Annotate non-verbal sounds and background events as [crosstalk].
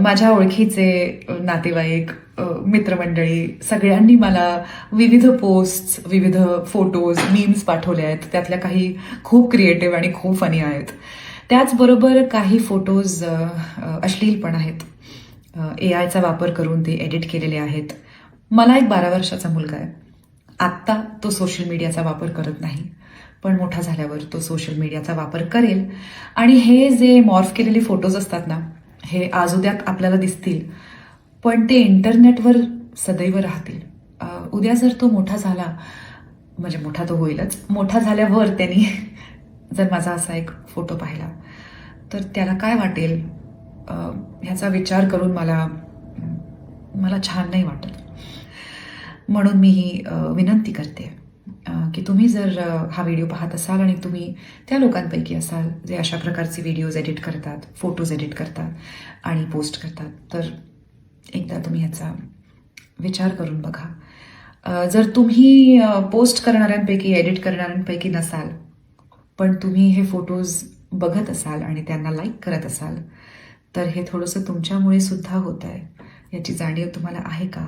माझ्या ओळखीचे नातेवाईक मित्रमंडळी सगळ्यांनी मला विविध पोस्ट विविध फोटोज मीम्स पाठवले आहेत. त्यातल्या काही खूप क्रिएटिव्ह आणि खूप फनी आहेत. त्याचबरोबर काही फोटोज अश्लील पण आहेत. ए आयचा वापर करून ते एडिट केलेले आहेत. मला एक बारा वर्षाचा मुलगा आहे. आत्ता तो सोशल मीडियाचा वापर करत नाही पण मोठा झाल्यावर तो सोशल मीडियाचा वापर करेल. आणि हे जे मॉर्फ केलेले फोटोज असतात ना हे आज उद्या आपल्याला दिसतील. पण ते इंटरनेटवर सदैव राहतील. उद्या जर तो मोठा झाला म्हणजे मोठा तो होईलच मोठा झाल्यावर त्यांनी [laughs] जर माझा असा एक फोटो पाहिला तर त्याला काय वाटेल? ह्याचा विचार करून मला मला छान नाही वाटत. म्हणून मी ही विनंती करते. की तुम्ही जर हा व्हिडिओ पाहत असाल आणि तुम्ही त्या लोकांपैकी असाल जे अशा प्रकारचे व्हिडिओज एडिट करतात फोटोज एडिट करतात आणि पोस्ट करतात तर एकदा तुम्ही ह्याचा विचार करून बघा. जर तुम्ही पोस्ट करणाऱ्यांपैकी एडिट करणाऱ्यांपैकी नसाल पण तुम्ही हे फोटोज बघत असाल आणि त्यांना लाईक करत असाल तर हे थोडंसं तुमच्यामुळे सुद्धा होत आहे याची जाणीव तुम्हाला आहे का?